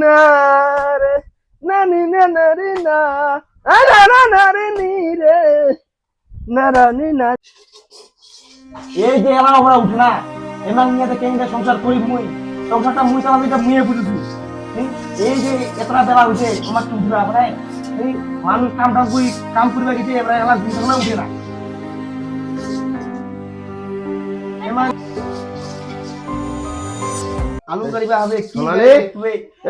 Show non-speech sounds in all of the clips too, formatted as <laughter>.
না রে, না নি, না না না। না না না, নি রে, না রা। নি, না এই যে এলা আমরা উঠে না এমান নিয়ে কেঙ্গে সংসার করি মুই? সংসারটা মুই চালাবি তো মুয়ে বুঝেছি এই যে এতটা বেলা উঠে আমার কি উঠবে আপনার এই, মানুষ কাম টাম করি, কাম করবে গেছে এবার এলা দুই ঘণ্টা উঠে না। এমান আলু কারিবা হবে কি সোনালি?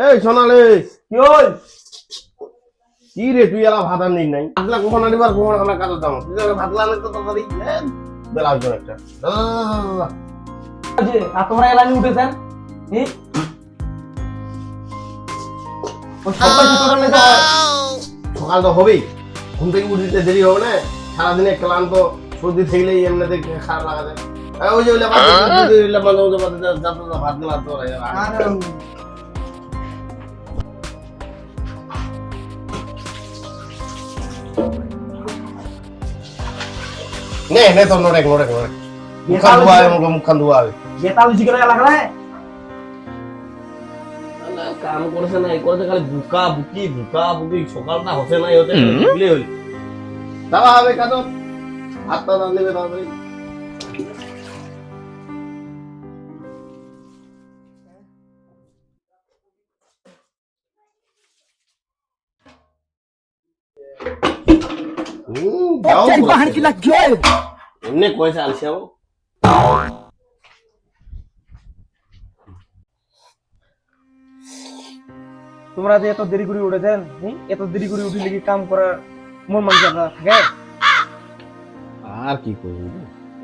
এই সোনালি। কি হল? কি রে তুই এলা ভাত নাই? আসলা কখন আনিবার কখন আমরা দাম? তুই তো ভাত লানে তো তাড়াতাড়ি। বেলা হইছে একটা আর তোমরা উঠেছেন? সকাল তো হবেই। ঘুম থেকে উঠতে দেরি হবে না। সারাদিনে ক্লান্ত সর্দি থাকলেই এমনিতে খারাপ লাগা যায়। ওই যে যদি ওইলা মাঝে মাঝে ভাত গেলা তো নে নে তো নোড়েক নোড়েক নোড়েক মুখান ধোয়া হবে মুখ মুখান ধোয়া। হবে বেতাল জিজ্ঞাসা করে লাগলে না, কাম করছে না এই করতে খালি বুকা বুকি বুকা বুকি সকালটা হচ্ছে নাই হতে হইল দাবা হবে কাজ ভাতটা রান দেবে তাড়াতাড়ি। এমনি কয়েছে আলসি যাব তোমরা যে এত দেরি করে উঠেছেন? এত দেরি করে উঠে লেগে কাম করার মন মানছে আপনারা থাকে? আর কি করবি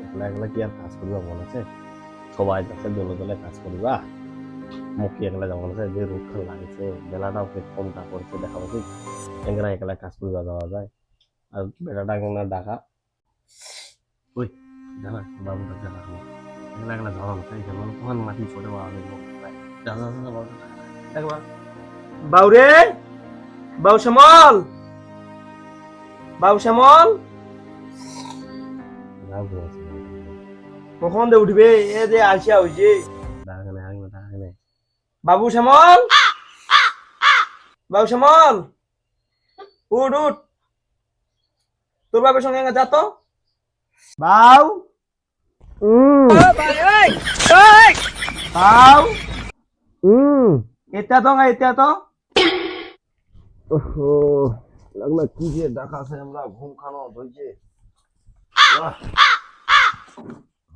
একলা একলা কি আর কাজ করিবা মন আছে? সবাই যাচ্ছে দলে দলে কাজ করিবা। মুখি একলা যাওয়া আছে যে রোদ লাগছে বেলাটাও কে কমটা করছে দেখা। পাচ্ছি একলা একলা কাজ করিবা যাওয়া যায়। আর বেটাটা কেন ডাকা। ওই জানা বাবুটা জানা একলা একলা যাওয়া তাই কেন তখন মাটি ছোটে বাবা যা যা বাবুটা বাউরে! বাউ শ্যামল! বাউ শ্যামল! কখন দে উঠবে? এ যে ডাকা নেই বাবু শ্যামল! বাবু শ্যামল! উঠ উঠ। তোর বাবার সঙ্গে যা তো। বাউ। বাউ। হুম এটা তো এটা তো। ওহো লাগল কি যে ডাকা আছে আমরা ঘুম খানো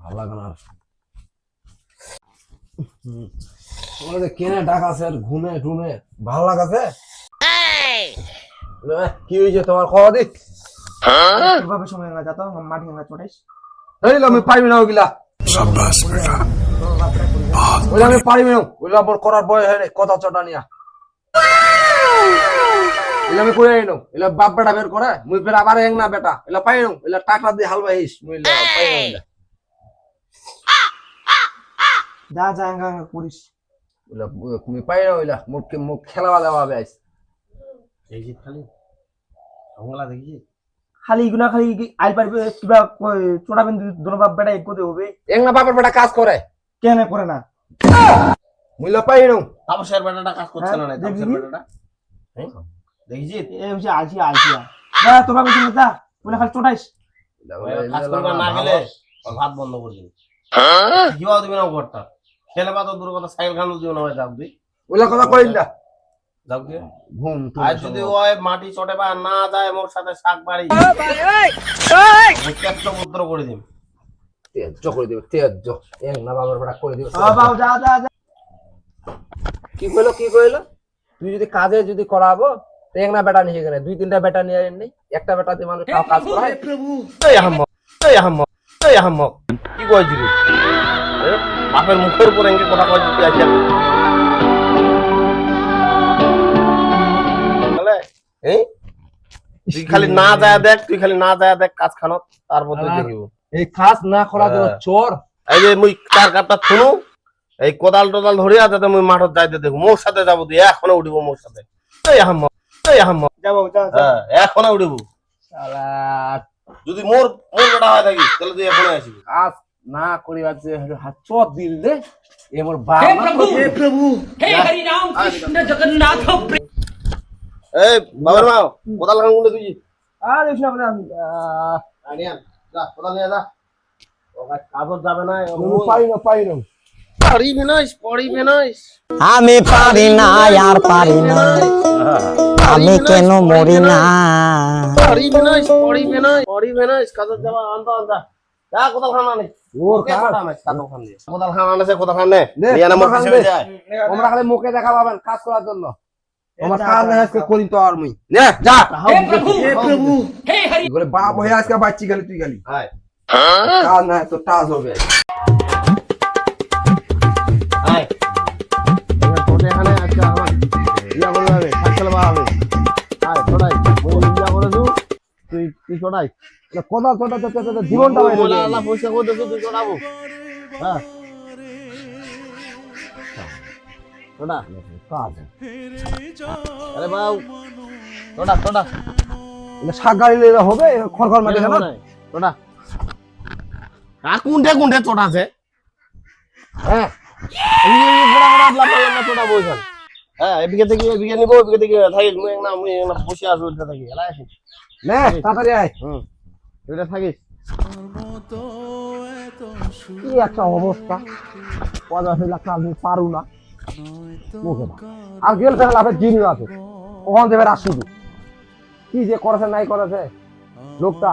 ভালো লাগে না। তোমার কেনে ডাকা আছে আর ঘুমে টুমে ভালো লাগাছে? কি হয়েছে তোমার খাওয়া দি মাটি এই আমি পারিবি না ওগুলা। আমি পারিবি না। করার বয় হয় নাই, কথা চটা নিয়া। এলা আমি কই আইনো। এলা বাপ বেটা বের করে মুই ফের আবার হেং না বেটা। এলা পাই না এলা টাকা দিয়ে মুই এলা পাই না যা করিস। পাই না মুখ খেলা আইস। এই যে খালি। দেখি খালি ইগুনা খালি আইল পারবে কিবা চড়াবেন দোনো বাপ বেটা এক করতে হবে। হেং না বাপের বেটা কাজ করে? কেন করে না? মুইলা পাই না তাপসের বেটাটা কাজ করছে না হ্যাঁ, তাপসের বেটাটা। দেখেছি এ হচ্ছে আলসিয়া আলসিয়া যা তোর সঙ্গে যা বলে খালি চড়াইস কাজ করবে না গেলে ওর ভাত বন্ধ করে দিবি। কীভাবে দিবি না ঘরটা? খেলে বা তো দূর কথা সাইকেল খানো দিও না ভাই যাও তুই। ওইলা কথা কইল না। ঘুম আর যদি ওই মাটি চটে বা না যায় মোর সাথে শাক বাড়ি। ত্যাজ্য পুত্র করে দিবি তেজ করে দিবে তেজ হেং না বাপের বেটা করে দিবে যা যা যা। কি কইলো কি কইলো? তুই যদি কাজে যদি করাবো তো এক না বেটা নিয়ে গেলে দুই তিনটা বেটা নিয়ে নেই। একটা বেটা দিয়ে মানুষ কাজ করায়। এই আহম্মক এই আহম্মক এই আহম্মক। কি কইছি রে এ, বাপের মুখের উপর এঙ্গে কথা কইছি এই? তুই খালি না যায় দেখ তুই খালি না যায় দেখ কাজ খানো তারপর তুই দেখিব। এই কাজ না করা হ্যাঁ। তো চোর। এই যে মুই কার কাটা শুনু এই কোদাল টোদাল ধরিয়া যাতে মুই মাঠত যাইতে দেখো মোর সাথে যাব তুই এখনও উঠিব মোর সাথে। এই আহম এই আহম যাব হ্যাঁ, এখনও উঠিব। যদি মোর মোর বেটা হয় থাকিস তাহলে তুই এখনও আসবি। কাজ না করিবার যে চোর দিল রে। এ মোর বাবা হে প্রভু! হে প্রভু হে হরি নাম কৃষ্ণ জগন্নাথ এই বাবার মা কোদাল তুই? আর এসে আমরা। আনিয়া যা কোদাল নিয়ে যা। ওকা যাবে না পাই না পাই না। পড়িবে না পড়িবে না আমি পারি না আর পারি না। আমি কেন মরি না? যাবা যা কোদাল খান আনে ওর কোদাল আনে কাগজ কোদাল খান আনেছে কোদাল খান খালি মুখে দেখা পাবেন কাজ করার জন্য। তুই তুই জীবনটা পয়সা তুই হ্যাঁ ছোড়া কাজ আরে বাউ। ছোড়া ছোড়া এটা শাক গাড়ি লইলে হবে? খড়খড় মাটি কেন? ছোড়া আর কোনটা কোনটা ছোটা আছে? হ্যাঁ। হ্যাঁ এদিকে থেকে এদিকে নিবো এদিকে থেকে থাকি। মুই না মুই না বসে আসব এটা থাকি। এলা আসি। নে তাড়াতাড়ি আয়। হুম। এটা থাকিস। কি একটা অবস্থা। লাখ আমি পারু না। মুখে না আর গেল ফেলে আছে। ওখান থেকে রাত শুধু কি যে করেছে নাই করেছে? লোকটা।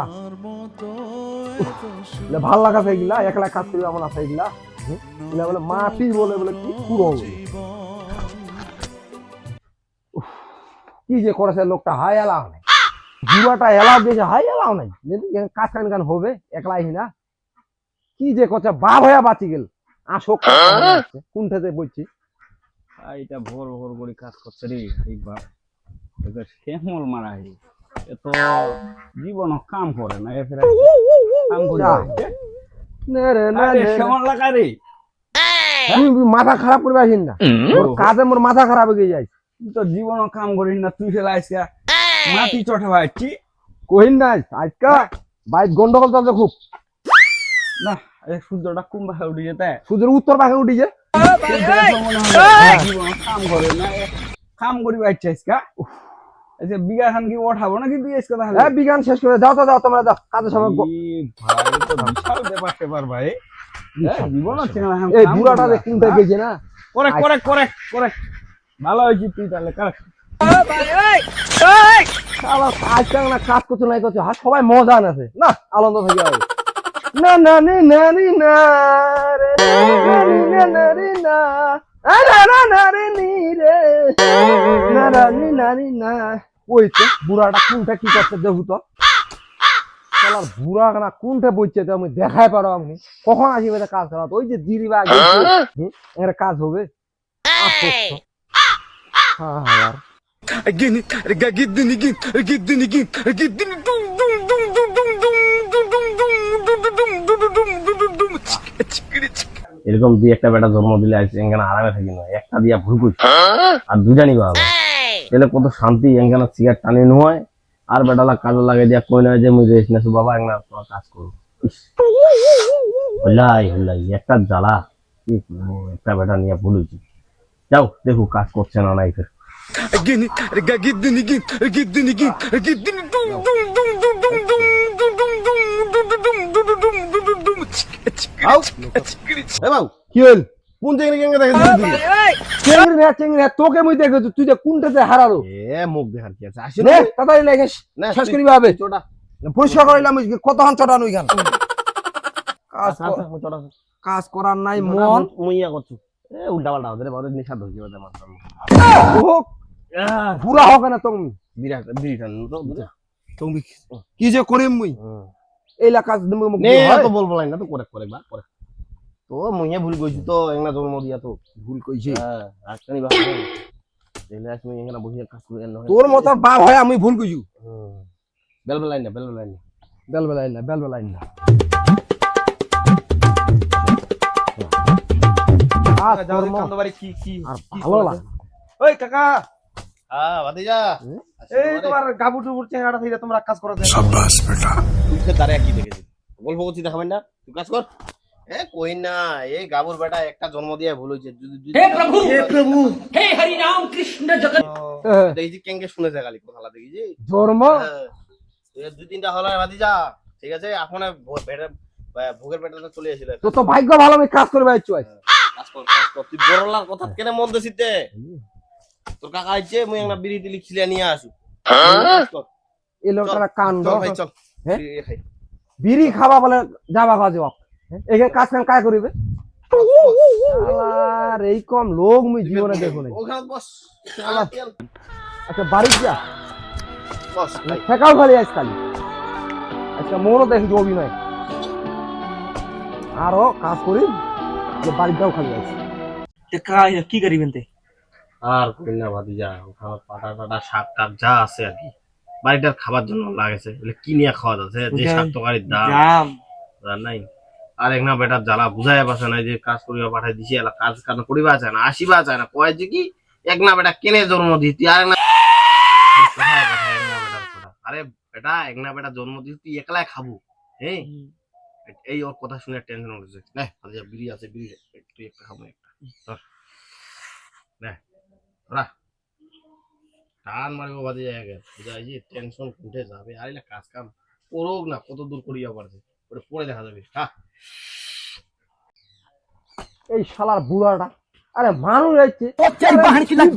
ভালো লাগাছে এগুলা একলা কাজ করি আছে এগুলা। বলে মাটি বলে বলে কি পুরো কি যে করেছে লোকটা হাই এলাও নাই জুয়াটা এলাও দিয়েছে হাই এলাও নাই কাজ কান কান হবে একলাই না। কি যে করছে বাপ হয়ে বাঁচি গেল। আসো কোনটাতে বলছি এটা ভোর ভোর করে কাজ করছে রে এইবার এবার শ্যামল মারা হে এ তো জীবন কাম করে না এ ফেরা কাম করে। শ্যামল লাগা রে। মাথা খারাপ করবে আসিস না। ওর কাজে মোর মাথা খারাপ হয়ে যায় তুই তো জীবন কাম করিস না তুই ফেলা আইসা মাটি চটে ভাইছি। কহিন না আজকা বাইক গন্ডগোল চলছে খুব। না সূর্যটা কুম্ভা উঠে যেতে? সুদের উত্তর পাখে উঠিছে করে করি আচ্ছা হ্যাঁ করে হ্যাঁ, ভালো তুই তাহলে কাজ করতে নাই করছে হ্যাঁ সবাই মজা আছে না আনন্দ থেকে না না নি না নি না না নি না না রি না আ, না না না রে নি রে না না নি না না ওই তো বুড়াটা কোনটা কি করছে দেখু তো শালার বুড়া না কোনটা বইছে তো আমি দেখাই পারো আমি কখন আসিবে কাজ করা ওই যে দিদি বা এর কাজ হবে। হ্যাঁ হ্যাঁ এরকম দুই একটা বেটা জন্ম দিলে আজ এখানে আরামে থাকি না। একটা দিয়া ভুল করছি। আর দুইটা নিবা তাহলে কত শান্তি এখানে সিগারেট টানি নয় আর বেটালা কাজে লাগে দিয়া কই না যে মুই রেস্ট নেছো বাবা এখানে তোমার কাজ করো ইস, হলাই হলাই একটা জ্বালা। একটা বেটা নিয়ে ভুল হয়েছি যাও দেখো কাজ করছে না নাই ফের। আও এ বাবু কি হল কোন চেংড়ি চেংড়ি তোকে মুই দেখেছি তুই যে কোনটাতে হারালো। এ মুখ দেখার কি আছে? আসি নে তাড়াতাড়ি লেগে না, শেষ তুই- করিবা চোটা। পরিষ্কার করিলাম কতক্ষণ চটানো এখান কাজ আচ্ছা আচ্ছা কাজ করার নাই মন। মুইয়া করছু। এ উল্টা পাল্টা নিশা ধরছি হোক পুরা হোক না তুমি বিরাট বিরাট তুমি কি যে করিম মুই। এইলা কাজ নে হয়? তো বলব না তো করে করে বা করে তো মুইয়া ভুল কইছি তো এংনা জন্ম দিয়া তো। ভুল কইছি। হ্যাঁ আজকানি বা দেখলে আজ মুই এখানে বসে কাজ করে এনে তোর মতো বাপ হয় আমি ভুল কইছি। বেল বেলাই না বেল বেলাই না। বেল বেলাই না বেল বেলাই না। কাজ কর্ম কি কি ভালো লাগে ওই কাকা! হ্যাঁ ভাতিজা এই তোমার গাবু টুবুর চেহারাটা থেকে তোমরা কাজ করো চোখে দাঁড়ায় কি দেখেছি। গল্প করছি দেখাবেন না? তুই কাজ কর। এ কই না এই গাবুর বেটা একটা জন্ম দিয়ে ভুল হয়েছে। হে প্রভু! হে প্রভু! হে হরি নাম কৃষ্ণ দেখি কেঙ্গে শুনে যা গালি দেখি জি ধর্ম হ্যাঁ। দুই তিনটা বাদি যা। ঠিক আছে এখন বেটা ভোগের চলে তো তো ভাগ্য ভালো আমি কাজ করবে আইছো আজ কথা কেন মন দিছিস তে তোর কাকা আইছে মুই একটা বিড়ি টিলি নিয়ে আসু। হ্যাঁ? লোকটা কান ভাই চল। বিড়ি খাবা বলে যাবা খাওয়া যাওয়া। এখানে কাজ কাম কাজ করিবে? আর এই কম লোক মুই জীবনে দেখো নাই। আচ্ছা বাড়ি যা। বস। ভাই ঠেকাও খালি আজকাল আজকে মোরও দেখি অভিনয়। আরও কাজ করি যে বাড়ি যাও খালি আছে কি করিবেন তে? আর কই না ভাতি যা ওখানে পাটা টাটা শাক টাক যা আছে আর কি। বাড়িটার খাবার জন্য লাগেছে। বলে কি নিয়ে খাওয়া যাচ্ছে যে শাক তরকারির দাম। নাই। আর এক না বেটার জ্বালা বুঝাই পাচ্ছে না যে কাজ করিবা পাঠাই দিছি এলা কাজ কাজ করিবা চায় না আসিবা চায় না। কয় যে কি এক না বেটা কেনে জন্ম দিতি আর না <laughs> আরে বেটা এক না বেটা জন্ম দিতি তুই একলাই খাব। হ্যাঁ এই ওর কথা শুনে টেনশন হচ্ছে। না বিড়ি আছে বিড়ি তুই একটা খাব একটা। ধর। নে টান মারিব বাজে জায়গা বুঝাই যে টেনশন উঠে যাবে আর এলা কাজ কাম করুক না কত দূর করিয়া পারছে ওটা পরে দেখা যাবে। হ্যাঁ এই শালার বুড়াটা। আরে মানুষ হচ্ছে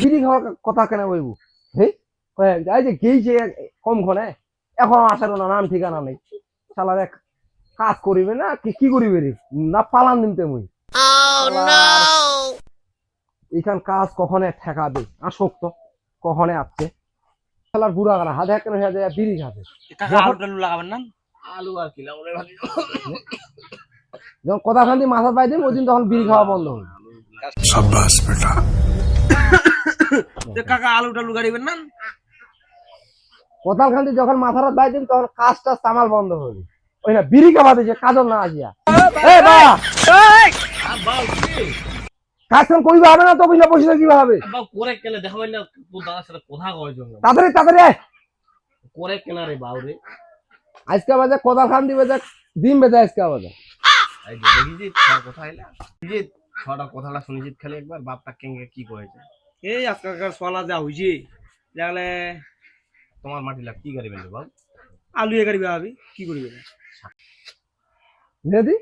বিড়ি খাওয়ার কথা কেন বলব? হ্যাঁ কয়ে, এই যে গেইছে কম ক্ষণে এখন আসার না নাম ঠিকানা নেই। শালার এক কাজ করিবে না কি কি করিবে রে? না পালান দিমতে মুই। এখান কাজ কখনে ঠেকাবে আসক্ত। কখনে আসছে? শালার বুড়া গানা হাতে কেন হাতে বিড়ি খাবে। কাকা আলু টালু লাগাবেন না? আলু আর কি লাগাবো রে ভাবি যখন কথা খান্তি মাথা পাই দিন ওই দিন তখন বিড়ি খাওয়া বন্ধ হবে কাকা আলু টালু গাড়িবেন না? কোথাল খান্তি যখন মাথাটা পাই দিন তখন কাজ টাজ তামাল বন্ধ হবে ওই না বিড়ি খাওয়া দিচ্ছে কাজল না আসিয়া। এ বা বাউ কি কাজ হবে না তো বুঝলে বসে কিবা হবে? করে কেন দেখাবেন না দাদার সাথে কথা কয় জন্য। তাড়াতাড়ি তাড়াতাড়ি আয়। করে কেন রে বাউ রে আজকে বাজে কোদাল খান দিবে দেখ দিন বেজে আজকে বাজে। এই যে দেখি যে ছড় কথা এই যে ছড়া কথাটা শুনেছি খালি একবার বাপটা কেঙ্গে কি কয়েছে? এই আজকালকার সোয়ালা যা হইছে যাহলে তোমার মাটি লাগ কি গাড়ি বেঁধে বাবু আলু এ ভাবি কি করিবে? নেদি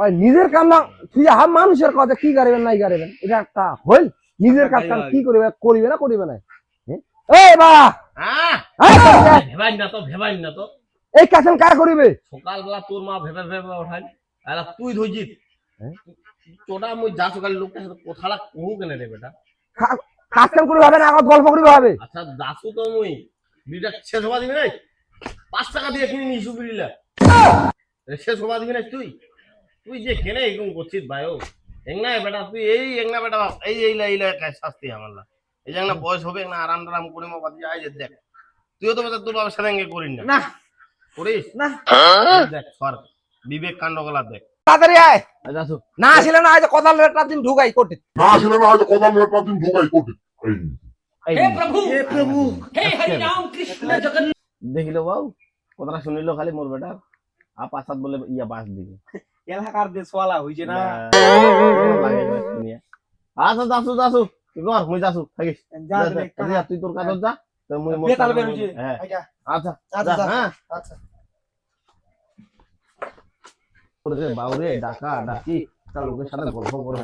ওই নিজের কাম না তুই হাম মানুষের কথা কি গাড়িবেন নাই গাড়িবেন? এটা একটা হইল। নিজের কাজ কাম কি করিবে করিবে না করিবে না। হ্যাঁ? এই বা! ভেবাই না তো ভেবাই না তো। এই কাম কার করিবে? সকালবেলা তোর মা ভেবে ভেবে ওঠাই আলা তুই ধইছিস হ্যাঁ? তোটা মুই যা সকালে লোকটার সাথে কথাটা কহু কেন রে বেটা? কাজ কাম করিবে হবে না আগত গল্প করিবে হবে আচ্ছা যাসু তো মুই। বিটা শেষ হবা দিবি নাই? পাঁচ টাকা দিয়ে কিনে নিছু বিড়িলা শেষ হবা দিবি নাই তুই? তুই যে কেনে এরকম করছিস ভাই ও। এংনা বেটা তুই এই এংনা বেটা এই এই লাই লাই শাস্তি আমার এই যে বয়স হবে না আরাম আরাম করে মা বাদ যায় দেখ। তুইও তো বেটা তোর বাবার সাথে এঙ্গে করিস না। না। করিস? না। দেখ সর। বিবেক কাণ্ড গলা দেখ। তাড়াতাড়ি আয়। না আসলে না আজ কদাল রেটা দিন ঢুকাই কোটে না আসলে না আজ কদাল রেটা দিন ঢুকাই কোটে এই হে প্রভু! হে প্রভু! হে হরি রাম কৃষ্ণ আচ্ছা। জগন্নাথ। দেখিলো বাবু কথাটা শুনিলো খালি মোর বেটা। আ পাসাত বলে ইয়া বাস দিবে। এলাকার যে সোয়ালা হইছে না। শুনিয়া। আচ্ছা যাসু যাসু মুই যাসু থাকিস। যা তুই তোর কাজত যা তো মুই বেতাল কাজত বেরোইছে। হ্যাঁ। আচ্ছা, আচ্ছা আচ্ছা। হ্যাঁ। আচ্ছা। ওরে বাউরে ডাকা ডাকি। তার লোকের সাথে গল্প করে।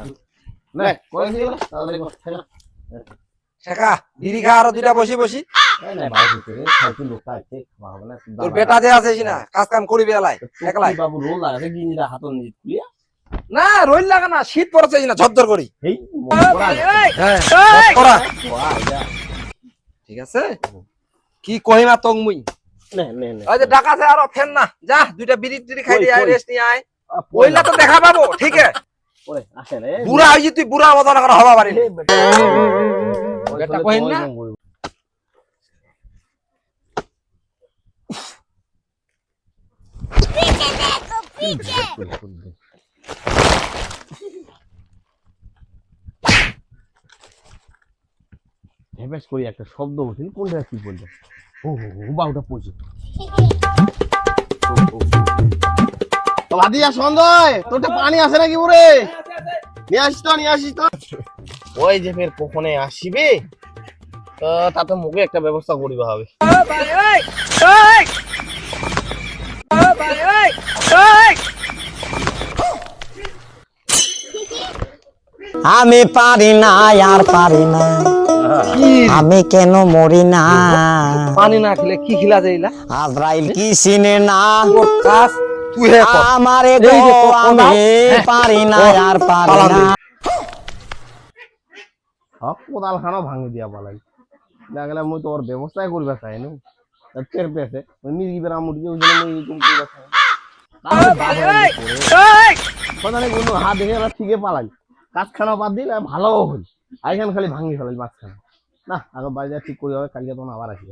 নে করে দিও তাহলে কর ঠেকা। বিড়ি খা আরও দুইটা বসি বসি। তোর বেটা যে আছে না কাজ কাম করিবে এলাই একলাই। কি বাবু রোল লাগাছে গিঞ্জিটা হাতন খুলিয়া না রইল লাগা না শীত পড়ছে না ঝরঝর করি। হ্যাঁ। ঠিক আছে? কি কহিমা তং মুই? নে নে নে। ওই যে ডাকাছে আরও ফেন না যা দুইটা বিড়ি টিড়ি খাই দিয়ে? রেস্ট নিয়ে আয়। ওইলা তো দেখা পাবো ঠিক। আছে বুড়া হইছি তুই বুড়া। মতন করে হবা পারি না? করি একটা শব্দ উঠিল কোনটা কি বলল? ও হো হো বাউটা পড়ছে ও ভাদিয়া সঞ্জয়। তোরটা পানি আছে নাকি পুরে? নিয়ে আসিস তো নিয়ে আসিস তো। ওই যে ফের কখনে আসিবে? তো তাতে মুখে একটা ব্যবস্থা করিবা হবে। আমি পারি না আর পারি না। আমি কেন মরি না? পানি না খেলে কি খিলা যাইলা? আজরাইল কি সিনে না? কাজ তুই হে আমারে গো আমি পারি না আর পারি না। হক কোদাল খানো ভাঙি দিয়া পালাই। লাগলে মুই তোর ব্যবস্থাই করিবা চাই নো। তের পেছে মুই মির্গি বেরা মুড়ি ওই জন্য মুই তুমি করিবা চাই। কথা নেই কোনো হাত দেখে এবার ঠিকই পালাই। কাজ খানা বাদ দিলে ভালো হল। আইখান খালি ভাঙি ফেলাই মাঝখানে। না আগে বাড়ি যা ঠিক করি হবে কালকে তখন আবার আসি